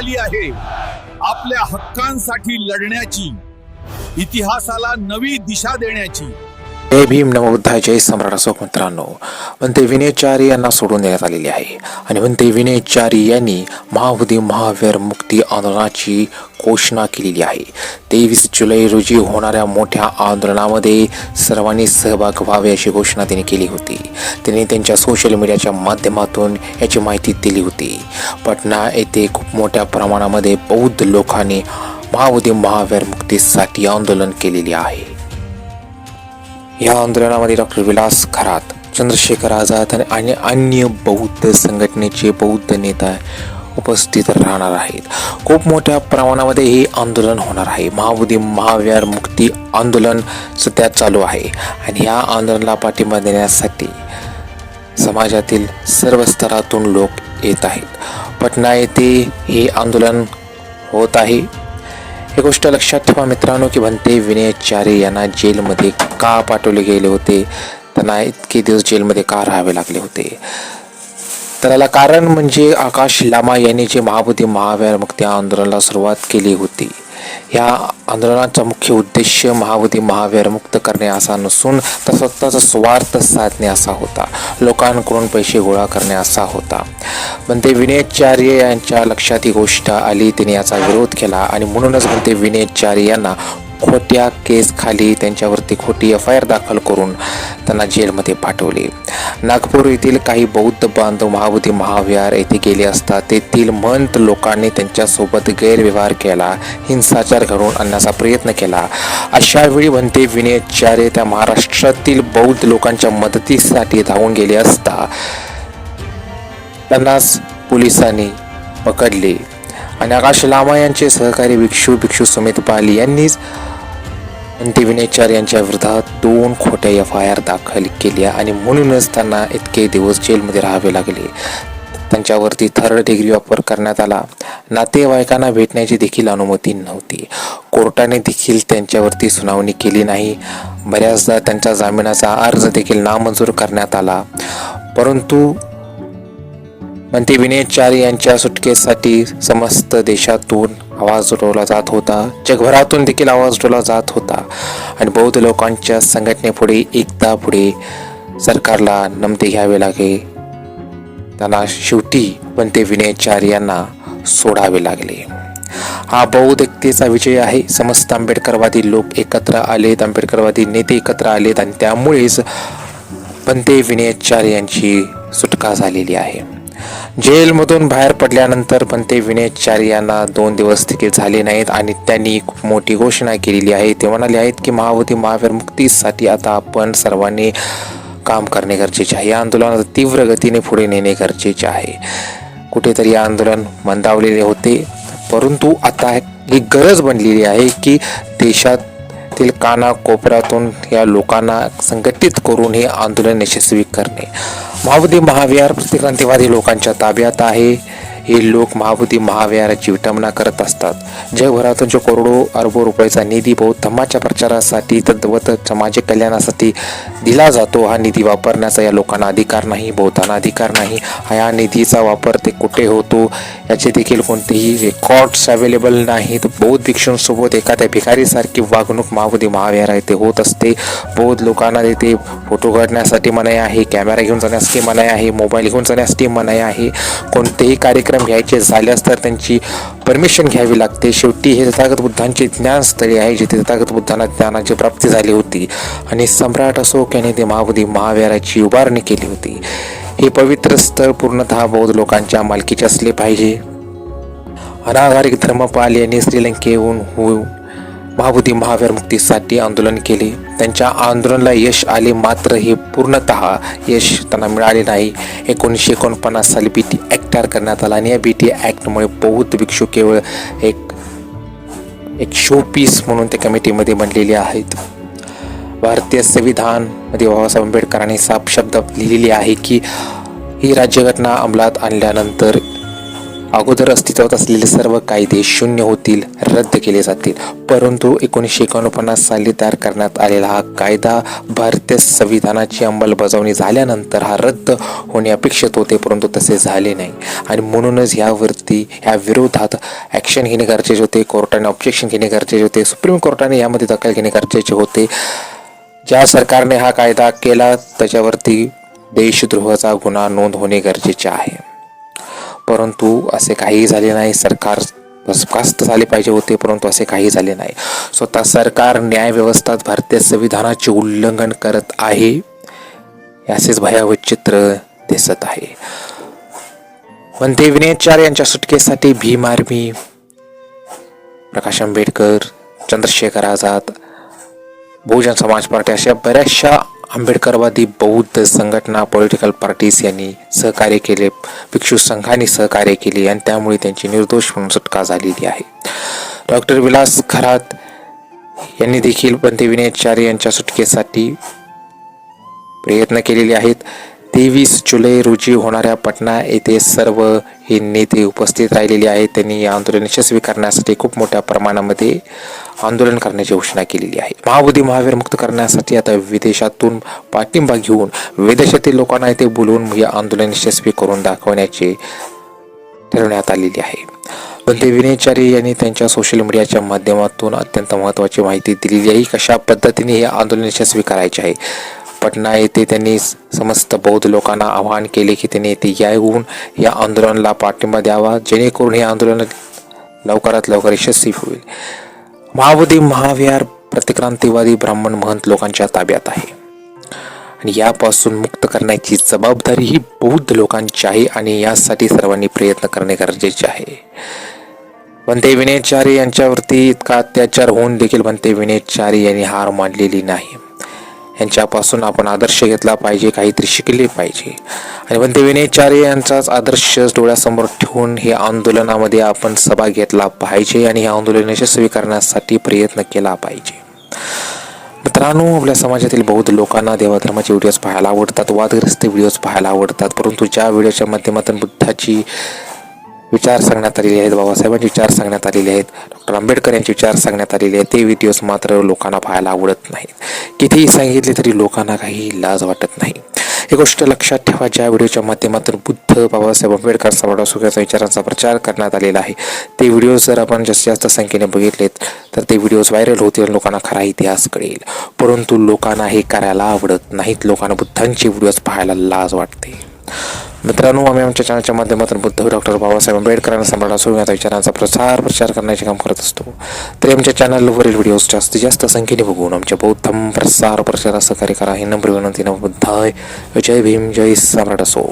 आली आहे. आपल्या हक्कांसाठी लढण्याची इतिहासाला नवी दिशा देण्याची जय भीम नमोबुद्धा जय सम्राट असो मित्रांनो म्हणते विनयचारी यांना सोडून देण्यात आलेले आहे. आणि म्हणते विनयचारी यांनी महाबुद्धी महावीर मुक्ती आंदोलनाची घोषणा केलेली आहे. तेवीस जुलै रोजी होणाऱ्या मोठ्या आंदोलनामध्ये सर्वांनी सहभाग व्हावे अशी घोषणा त्यांनी केली होती. त्यांनी त्यांच्या सोशल मीडियाच्या माध्यमातून याची माहिती दिली होती. पटना येथे खूप मोठ्या प्रमाणामध्ये बौद्ध लोकांनी महाबुद्धी महावीर मुक्तीसाठी आंदोलन केलेले आहे. या आंदोलनामध्ये डॉक्टर विलास खरात चंद्रशेखर आझाद आणि- अन्य बौद्ध संघटनेचे बौद्ध नेता उपस्थित राहणार आहेत. खूप मोठ्या प्रमाणामध्ये हे आंदोलन होणार आहे. महाबुद्धी महावीर मुक्ती आंदोलन सध्या चालू आहे आणि या आंदोलनाला पाठिंबा देण्यासाठी समाजातील सर्व स्तरातून लोक येत आहेत. पटना येथे हे आंदोलन होत आहे. ही गोष्ट लक्षात ठेवा मित्रांनो की भंते विनयचारी यांना जेलमध्ये का पाठवले गेले होते? त्यांना इतके दिवस जेलमध्ये का राहावे लागले होते? तर याला कारण म्हणजे आकाश लामा यांनी जे महाबुद्धी महावीर मुक्ती आंदोलनाला सुरुवात केली होती. या आंदोलनाचा मुख्य उद्देश महावती महावीर मुक्त करणे असा नसून तर स्वतःचा स्वार्थ साधणे असा होता. लोकांकडून पैसे गोळा करणे असा होता. पण ते विनयचार्य यांच्या लक्षात ही गोष्ट आली त्यांनी याचा विरोध केला आणि म्हणूनच म्हणते विनयचार्य यांना खोट्या केस खाली त्यांच्यावरती खोटी एफ आय आर दाखल करून त्यांना जेलमध्ये पाठवले. नागपूर येथील काही बौद्ध बांधव महाबुद्धी महाविहार येथे गेले असता तेथील महंत लोकांनी त्यांच्यासोबत गैरव्यवहार केला हिंसाचार घडवून आणण्याचा प्रयत्न केला. अशा वेळी म्हणते विनयचार्य त्या महाराष्ट्रातील बौद्ध लोकांच्या मदतीसाठी धावून गेले असता त्यांनाच पोलिसांनी पकडले. आणि आकाश लामा यांचे सहकारी भिक्षू भिक्षू सुमित पाली यांनीच अंती विनेचार यांच्या विरोधात दोन खोट्या एफ आय आर दाखल केल्या आणि म्हणूनच त्यांना इतके दिवस जेलमध्ये राहावे लागले. त्यांच्यावरती थर्ड डिग्री वापर करण्यात आला. नातेवाईकांना भेटण्याची देखील अनुमती नव्हती. कोर्टाने देखील त्यांच्यावरती सुनावणी केली नाही. बऱ्याचदा त्यांच्या जामिनाचा अर्ज देखील नामंजूर करण्यात आला. परंतु मंत्री विनयचारी यांच्या सुटकेसाठी समस्त देशातून आवाज उठवला जात होता. जगभरातून देखील आवाज उठवला जात होता. आणि बौद्ध लोकांच्या संघटनेपुढे एकदा पुढे सरकारला नमते घ्यावे लागे. त्यांना शेवटी पण ते विनयचारी यांना सोडावे लागले. हा बौद्ध एकतेचा विजय आहे. समस्त आंबेडकरवादी लोक एकत्र आलेत आंबेडकरवादी नेते एकत्र आलेत आणि त्यामुळेच पंते विनयचार्य यांची सुटका झालेली आहे. जेलमधून बाहेर पडल्यानंतर पण ते विनयचार्य यांना दोन दिवस देखील झाले नाहीत आणि त्यांनी खूप मोठी घोषणा केलेली आहे. ते म्हणाले आहेत की महावती महावीर मुक्तीसाठी आता आपण सर्वांनी काम करणे गरजेचे आहे. या आंदोलनाला तीव्र गतीने पुढे नेणे गरजेचे आहे. कुठेतरी आंदोलन मंदावलेले होते. परंतु आता ही गरज बनलेली आहे की देशात देशातील कानाकोपऱ्यातून या लोकांना संघटित करून हे आंदोलन यशस्वी करणे. महाबुद्धी महाविहार प्रतिक्रांतीवादी लोकांच्या ताब्यात आहे. हे लोक महाबुद्धी महाविहाराची विटंबना करत असतात. जगभरातून जो करोडो अरबो रुपयाचा निधी बौद्ध धर्माच्या प्रचारासाठी तद्वत समाज कल्याणासाठी दिला जातो हा निधी वापरण्याचा या लोकांना अधिकार नाही बौद्धांना अधिकार नाही. हा या निधीचा वापर ते कुठे होतो याचे देखील कोणतेही रेकॉर्ड्स अवेलेबल नाहीत. बौद्ध भिक्षूंसोबत एखाद्या भिकारीसारखी वागणूक महाबुद्धी महाविहार येथे होत असते. बौद्ध लोकांना तिथे फोटो काढण्यासाठी मनाई आहे कॅमेरा घेऊन जाण्यासाठी मनाई आहे मोबाईल घेऊन जाण्यासाठी मनाई आहे. कोणतेही कार्यक्रम घ्यायचे झाल्यास तर त्यांची परमिशन घ्यावी लागते. शेवटी हे तथागत बुद्धांचे ज्ञानस्थळी आहे जिथे तथागत बुद्धांना ज्ञानाची प्राप्ती झाली होती. आणि सम्राट अशोक याने ते महाबोधी महाविहाराची उभारणी केली होती. हे पवित्र स्थळ पूर्णतः बौद्ध लोकांच्या मालकीचे असले पाहिजे. अनागारिक धर्मपाल यांनी श्रीलंकेहून होऊन महाबुद्धी महावीर मुक्तीसाठी आंदोलन केले. त्यांच्या आंदोलनाला यश आले मात्र हे पूर्णतः यश त्यांना मिळाले नाही. एकोणीसशे एकोणपन्नास साली बी टी ॲक्ट तयार करण्यात आला आणि या बी टी ॲक्टमुळे बौद्ध भिक्षू केवळ एक एक शो पीस म्हणून त्या कमिटीमध्ये बनलेले आहेत. भारतीय संविधानमध्ये बाबासाहेब आंबेडकरांनी साफ शब्द लिहिलेली आहे की ही राज्यघटना अंमलात आणल्यानंतर अगोदर अस्तित्वात असलेले सर्व कायदे शून्य होतील रद्द केले जातील. परंतु एकोणीसशे एकोणपन्नास साली तयार करण्यात आलेला हा कायदा भारतीय संविधानाची अंमलबजावणी झाल्यानंतर हा रद्द होणे अपेक्षित होते परंतु तसे झाले नाही. आणि म्हणूनच यावरती या विरोधात ॲक्शन घेणे गरजेचे होते कोर्टाने ऑब्जेक्शन घेणे गरजेचे होते सुप्रीम कोर्टाने यामध्ये दखल घेणे गरजेचे होते. ज्या सरकारने हा कायदा केला त्याच्यावरती देशद्रोहाचा गुन्हा नोंद होणे गरजेचे आहे. परंतु असे काहीही झाले नाही सरकार बरखास्त झाले पाहिजे होते परंतु असे काही झाले नाही. स्वतः सरकार न्यायव्यवस्थात भारतीय संविधानाचे उल्लंघन करत आहे असेच भयावह चित्र दिसत आहे. म्हणते विनयचार यांच्या सुटकेसाठी भीम आर्मी प्रकाश आंबेडकर चंद्रशेखर आझाद बहुजन समाज पार्टी अशा बऱ्याचशा आंबेडकरवादी बौद्ध संघटना पॉलिटिकल पार्टीज यांनी सहकार्य केले भिक्षू संघाने सहकार्य केले आणि त्यामुळे त्यांची निर्दोष म्हणून सुटका झालेली आहे. डॉक्टर विलास खरात यांनी देखील पंत विनयाचार्य यांच्या सुटकेसाठी प्रयत्न केलेले आहेत. तेवीस जुलै रोजी होणाऱ्या पटना येथे सर्व हे नेते उपस्थित राहिलेले आहेत. त्यांनी या आंदोलन यशस्वी करण्यासाठी खूप मोठ्या प्रमाणामध्ये आंदोलन करण्याची घोषणा केलेली आहे. महाबोधी महावीर मुक्त करण्यासाठी आता विदेशातून पाठिंबा घेऊन विदेशातील लोकांना इथे बोलवून हे आंदोलन यशस्वी करून दाखवण्याचे ठरवण्यात आलेली आहे. पंते विनयचारी यांनी त्यांच्या सोशल मीडियाच्या माध्यमातून अत्यंत महत्त्वाची माहिती दिलेली आहे. कशा पद्धतीने हे आंदोलन यशस्वी करायचे आहे? पटना येथे त्यांनी समस्त बौद्ध लोकांना आवाहन केले की त्यांनी येथे येऊन या आंदोलनाला पाठिंबा द्यावा जेणेकरून हे आंदोलन लवकरात लवकर यशस्वी होईल. महाबोधी महाविहार प्रतिक्रांतीवादी ब्राह्मण महंत लोकांच्या ताब्यात आहे. आणि यापासून मुक्त करण्याची जबाबदारी ही बौद्ध लोकांची आहे आणि यासाठी सर्वांनी प्रयत्न करणे गरजेचे आहे. बनते विनयचारी यांच्यावरती इतका अत्याचार होऊन देखील बनते विनयचारी यांनी हार मानलेली नाही. यांच्यापासून आपण आदर्श घेतला पाहिजे काहीतरी शिकले पाहिजे. आणि बनते विनयचार्य यांचाच आदर्श डोळ्यासमोर ठेवून हे आंदोलनामध्ये आपण सभा घेतला पाहिजे आणि हे आंदोलन यशस्वी करण्यासाठी प्रयत्न केला पाहिजे. मित्रांनो आपल्या समाजातील बौद्ध लोकांना देवाधर्माचे व्हिडिओज पाहायला आवडतात वादग्रस्त व्हिडिओज पाहायला आवडतात परंतु ज्या व्हिडिओच्या माध्यमातून बुद्धाची विचार सांगण्यात आलेले आहेत बाबासाहेबांचे विचार सांगण्यात आलेले आहेत डॉक्टर आंबेडकर यांचे विचार सांगण्यात आलेले आहेत. ते व्हिडिओज मात्र लोकांना पाहायला आवडत नाहीत. कितीही सांगितले तरी लोकांना काही लाज वाटत नाही. ही गोष्ट लक्षात ठेवा ज्या व्हिडिओच्या माध्यमातून बुद्ध बाबासाहेब आंबेडकर समाडा सुखाचा विचारांचा प्रचार करण्यात आलेला आहे ते व्हिडिओज जर आपण जास्तीत जास्त संख्येने बघितलेत तर ते व्हिडिओज व्हायरल होतील लोकांना खरा इतिहास कळेल. परंतु लोकांना हे करायला आवडत नाहीत लोकांना बुद्धांचे व्हिडिओज पाहायला लाज वाटते. मित्रांनो आम्ही आमच्या चॅनलच्या माध्यमातून बुद्ध डॉक्टर बाबासाहेब आंबेडकरांना सांभाळा सोडण्याचा विचारांचा प्रसार प्रचार करण्याचे काम करत असतो. तरी आमच्या चॅनलवरील व्हिडिओज जास्तीत जास्त संख्येने बघून आमच्या बौद्धम प्रसार प्रचारास सहकार्य करा. हे नम्र विनंती नव बुद्धाय जय भीम जय सम्राट असो.